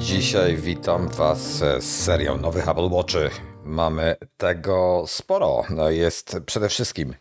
Dzisiaj witam Was z serią nowych Apple Watchy. Mamy tego sporo. No jest przede wszystkim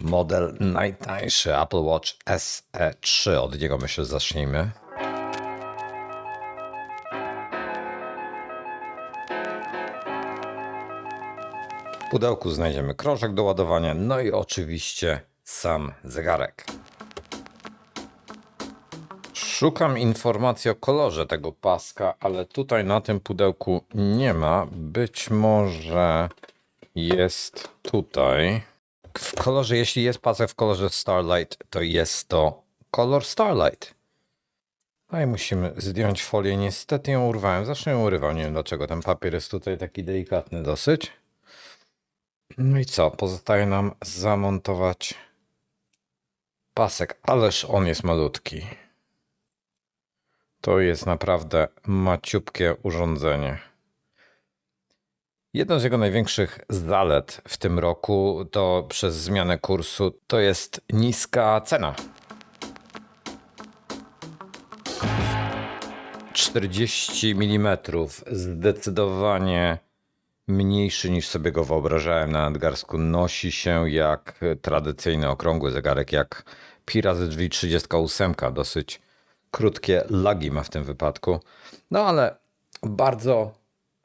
model najtańszy Apple Watch SE3. Od niego myślę zacznijmy. W pudełku znajdziemy krążek do ładowania, no i oczywiście sam zegarek. Szukam informacji o kolorze tego paska, ale tutaj na tym pudełku nie ma. Być może jest tutaj. W kolorze, jeśli jest pasek w kolorze Starlight, to jest to kolor Starlight. No i musimy zdjąć folię. Niestety ją urwałem. Zawsze ją urywam. Nie wiem dlaczego. Ten papier jest tutaj taki delikatny dosyć. No i co? Pozostaje nam zamontować pasek. Ależ on jest malutki. To jest naprawdę maciupkie urządzenie. Jedną z jego największych zalet w tym roku to przez zmianę kursu to jest niska cena. 40 mm zdecydowanie mniejszy niż sobie go wyobrażałem na nadgarstku. Nosi się jak tradycyjny okrągły zegarek, jak Pi razy drzwi 38. Dosyć krótkie lagi ma w tym wypadku. No ale bardzo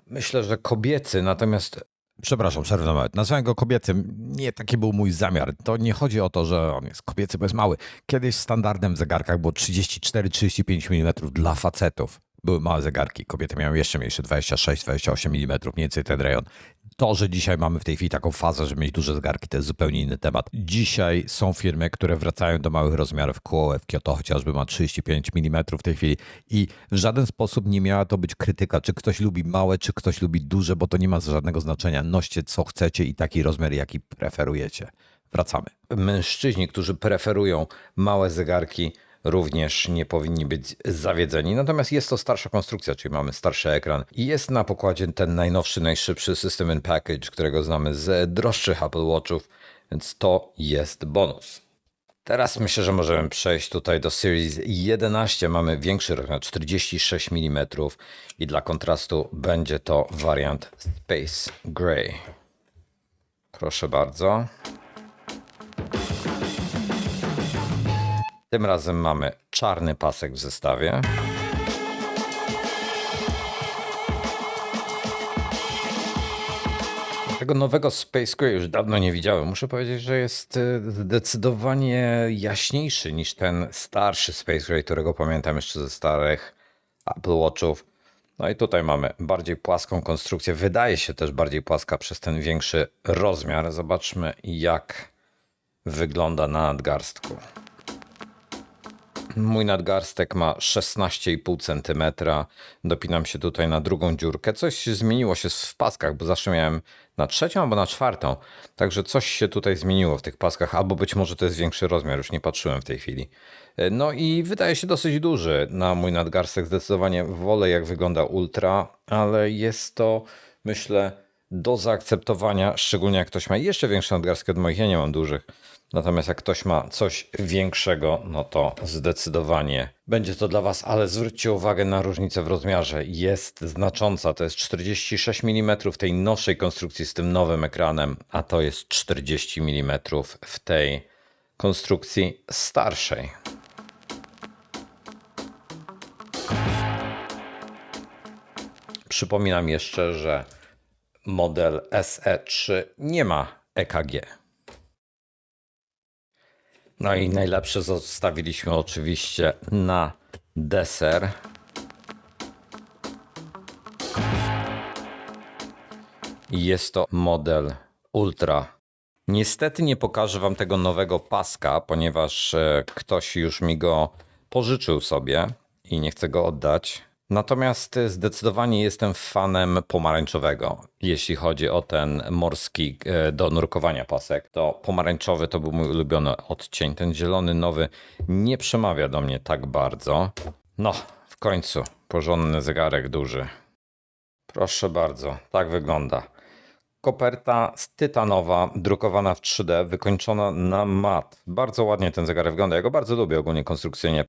myślę, że kobiecy, natomiast. Przepraszam, przerwę na moment. Nazwałem go kobiecym. Nie taki był mój zamiar. To nie chodzi o to, że on jest kobiecy, bo jest mały. Kiedyś standardem w zegarkach było 34-35 mm dla facetów. Były małe zegarki. Kobiety miały jeszcze mniejsze, 26-28 mm, mniej więcej ten rejon. To, że dzisiaj mamy w tej chwili taką fazę, żeby mieć duże zegarki, to jest zupełnie inny temat. Dzisiaj są firmy, które wracają do małych rozmiarów. Kuoe w Kyoto chociażby ma 35 mm w tej chwili i w żaden sposób nie miała to być krytyka, czy ktoś lubi małe, czy ktoś lubi duże, bo to nie ma żadnego znaczenia. Noście co chcecie i taki rozmiar, jaki preferujecie. Wracamy. Mężczyźni, którzy preferują małe zegarki, również nie powinni być zawiedzeni. Natomiast jest to starsza konstrukcja, czyli mamy starszy ekran i jest na pokładzie ten najnowszy, najszybszy System in Package, którego znamy z droższych Apple Watchów, więc to jest bonus. Teraz myślę, że możemy przejść tutaj do Series 11. Mamy większy rozmiar 46 mm i dla kontrastu będzie to wariant Space Gray. Proszę bardzo. Tym razem mamy czarny pasek w zestawie. Tego nowego Space Gray już dawno nie widziałem. Muszę powiedzieć, że jest y, zdecydowanie jaśniejszy niż ten starszy Space Gray, którego pamiętam jeszcze ze starych Apple Watchów. No i tutaj mamy bardziej płaską konstrukcję. Wydaje się też bardziej płaska przez ten większy rozmiar. Zobaczmy, jak wygląda na nadgarstku. Mój nadgarstek ma 16,5 cm. Dopinam się tutaj na drugą dziurkę. Coś zmieniło się w paskach, bo zawsze miałem na trzecią albo na czwartą. Także coś się tutaj zmieniło w tych paskach, albo być może to jest większy rozmiar, już nie patrzyłem w tej chwili. No i wydaje się dosyć duży na mój nadgarstek. Zdecydowanie wolę, jak wygląda Ultra, ale jest to, myślę, do zaakceptowania, szczególnie jak ktoś ma jeszcze większy nadgarstek od moich. Ja nie mam dużych. Natomiast jak ktoś ma coś większego, no to zdecydowanie będzie to dla Was, ale zwróćcie uwagę na różnicę w rozmiarze. Jest znacząca, to jest 46 mm w tej nowszej konstrukcji z tym nowym ekranem, a to jest 40 mm w tej konstrukcji starszej. Przypominam jeszcze, że model SE3 nie ma EKG. No i najlepsze zostawiliśmy oczywiście na deser. Jest to model Ultra. Niestety nie pokażę Wam tego nowego paska, ponieważ e, ktoś już mi go pożyczył sobie i nie chcę go oddać. Natomiast zdecydowanie jestem fanem pomarańczowego. Jeśli chodzi o ten morski e, do nurkowania pasek, to pomarańczowy to był mój ulubiony odcień. Ten zielony nowy nie przemawia do mnie tak bardzo. No, w końcu porządny zegarek duży. Proszę bardzo, tak wygląda. Koperta tytanowa, drukowana w 3D, wykończona na mat. Bardzo ładnie ten zegarek wygląda. Ja go bardzo lubię ogólnie konstrukcyjnie.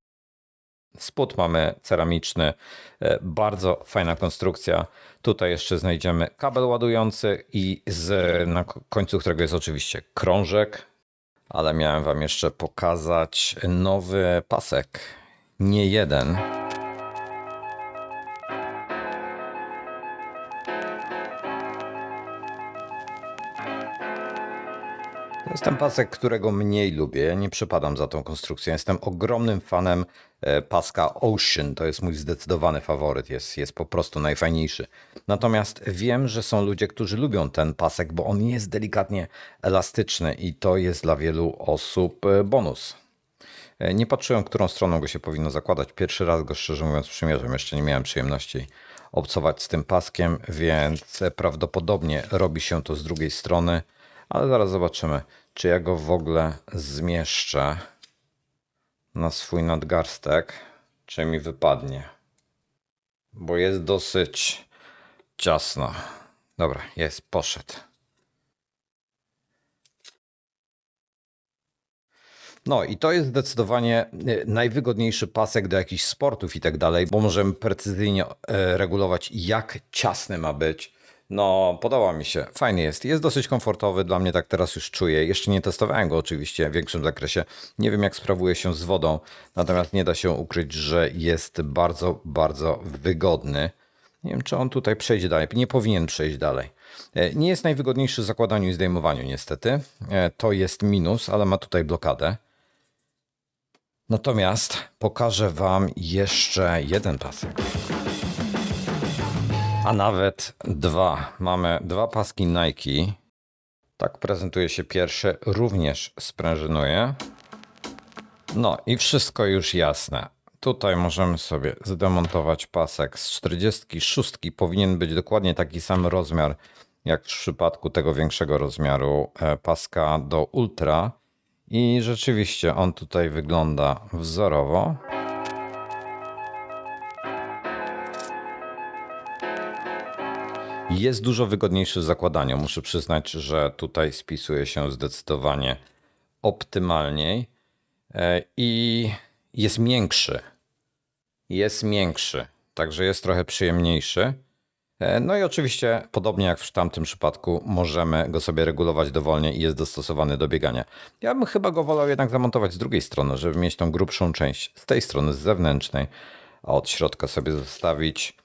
Spód mamy ceramiczny, e, bardzo fajna konstrukcja. Tutaj jeszcze znajdziemy kabel ładujący i z, na ko- końcu którego jest oczywiście krążek, ale miałem wam jeszcze pokazać nowy pasek. Nie jeden. To jest ten pasek, którego mniej lubię. Ja nie przepadam za tą konstrukcją. Jestem ogromnym fanem e, paska Ocean. To jest mój zdecydowany faworyt. Jest, jest po prostu najfajniejszy. Natomiast wiem, że są ludzie, którzy lubią ten pasek, bo on jest delikatnie elastyczny i to jest dla wielu osób e, bonus. E, Nie patrzyłem, którą stroną go się powinno zakładać. Pierwszy raz go szczerze mówiąc przymierzam. Jeszcze nie miałem przyjemności obcować z tym paskiem, więc prawdopodobnie robi się to z drugiej strony, ale zaraz zobaczymy, czy ja go w ogóle zmieszczę na swój nadgarstek, czy mi wypadnie. Bo jest dosyć ciasno. Dobra, jest, poszedł. No i to jest zdecydowanie y, najwygodniejszy pasek do jakichś sportów i tak dalej, bo możemy precyzyjnie e, regulować, jak ciasny ma być. No, podoba mi się. Fajny jest. Jest dosyć komfortowy, dla mnie tak teraz już czuję. Jeszcze nie testowałem go oczywiście w większym zakresie. Nie wiem, jak sprawuje się z wodą, natomiast nie da się ukryć, że jest bardzo, bardzo wygodny. Nie wiem, czy on tutaj przejdzie dalej. Nie powinien przejść dalej. E, Nie jest najwygodniejszy w zakładaniu i zdejmowaniu, niestety. E, To jest minus, ale ma tutaj blokadę. Natomiast pokażę Wam jeszcze jeden pasek. A nawet dwa. Mamy dwa paski Nike. Tak prezentuje się pierwszy, również sprężynuje. No i wszystko już jasne. Tutaj możemy sobie zdemontować pasek z 46. Powinien być dokładnie taki sam rozmiar jak w przypadku tego większego rozmiaru e, paska do Ultra. I rzeczywiście on tutaj wygląda wzorowo. Jest dużo wygodniejszy w zakładaniu. Muszę przyznać, że tutaj spisuje się zdecydowanie optymalniej e, i jest miększy. Jest miększy, także jest trochę przyjemniejszy. E, No i oczywiście, podobnie jak w tamtym przypadku, możemy go sobie regulować dowolnie i jest dostosowany do biegania. Ja bym chyba go wolał jednak zamontować z drugiej strony, żeby mieć tą grubszą część z tej strony, z zewnętrznej, a od środka sobie zostawić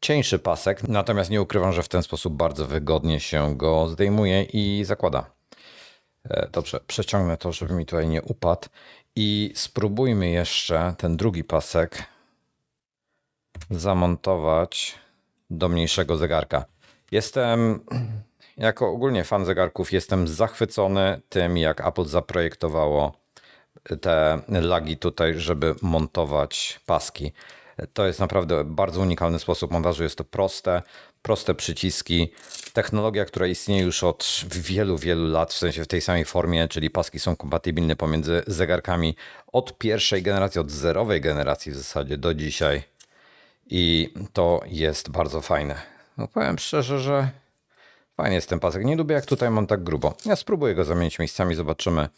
cieńszy pasek. Natomiast nie ukrywam, że w ten sposób bardzo wygodnie się go zdejmuje i zakłada. E, Dobrze, przeciągnę to, żeby mi tutaj nie upadł. I spróbujmy jeszcze ten drugi pasek zamontować do mniejszego zegarka. Jestem, jako ogólnie fan zegarków, jestem zachwycony tym, jak Apple zaprojektowało te lagi tutaj, żeby montować paski. To jest naprawdę bardzo unikalny sposób montażu. Jest to proste, proste przyciski. Technologia, która istnieje już od wielu, wielu lat, w sensie w tej samej formie, czyli paski są kompatybilne pomiędzy zegarkami od pierwszej generacji, od zerowej generacji w zasadzie do dzisiaj. I to jest bardzo fajne. No powiem szczerze, że fajnie jest ten pasek. Nie lubię jak tutaj mam tak grubo. Ja spróbuję go zamienić miejscami, zobaczymy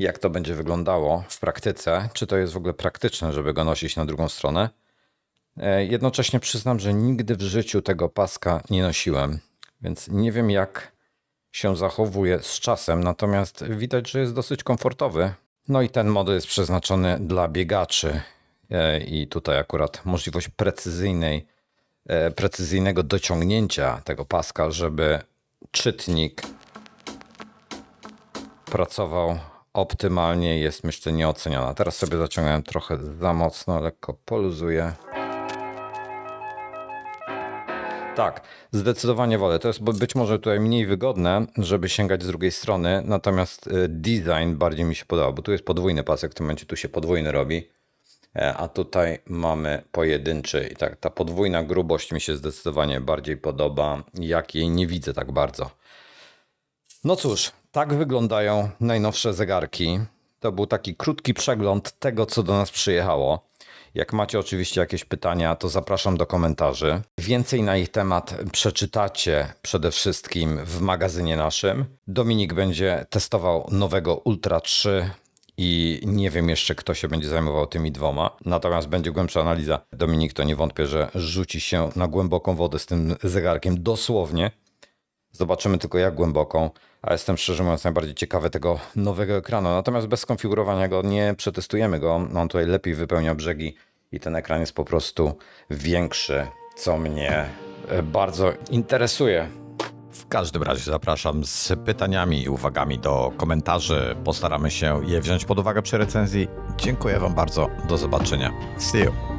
jak to będzie wyglądało w praktyce. Czy to jest w ogóle praktyczne, żeby go nosić na drugą stronę. E, Jednocześnie przyznam, że nigdy w życiu tego paska nie nosiłem, więc nie wiem jak się zachowuje z czasem, natomiast widać, że jest dosyć komfortowy. No i ten model jest przeznaczony dla biegaczy E, i tutaj akurat możliwość precyzyjnej, e, precyzyjnego dociągnięcia tego paska, żeby czytnik pracował optymalnie jest myślę nieoceniona. Teraz sobie zaciągnąłem trochę za mocno, lekko poluzuję. Tak, zdecydowanie wolę. To jest być może tutaj mniej wygodne, żeby sięgać z drugiej strony, natomiast e, design bardziej mi się podoba, bo tu jest podwójny pasek, w tym momencie tu się podwójny robi, e, a tutaj mamy pojedynczy i tak ta podwójna grubość mi się zdecydowanie bardziej podoba, jak jej nie widzę tak bardzo. No cóż, tak wyglądają najnowsze zegarki. To był taki krótki przegląd tego, co do nas przyjechało. Jak macie oczywiście jakieś pytania, to zapraszam do komentarzy. Więcej na ich temat przeczytacie przede wszystkim w magazynie naszym. Dominik będzie testował nowego Ultra 3 i nie wiem jeszcze, kto się będzie zajmował tymi dwoma. Natomiast będzie głębsza analiza. Dominik to nie wątpię, że rzuci się na głęboką wodę z tym zegarkiem dosłownie. Zobaczymy tylko jak głęboką, a jestem szczerze mówiąc najbardziej ciekawy tego nowego ekranu. Natomiast bez skonfigurowania go nie przetestujemy go. On tutaj lepiej wypełnia brzegi i ten ekran jest po prostu większy, co mnie e, bardzo interesuje. W każdym razie zapraszam z pytaniami i uwagami do komentarzy. Postaramy się je wziąć pod uwagę przy recenzji. Dziękuję Wam bardzo. Do zobaczenia. See you.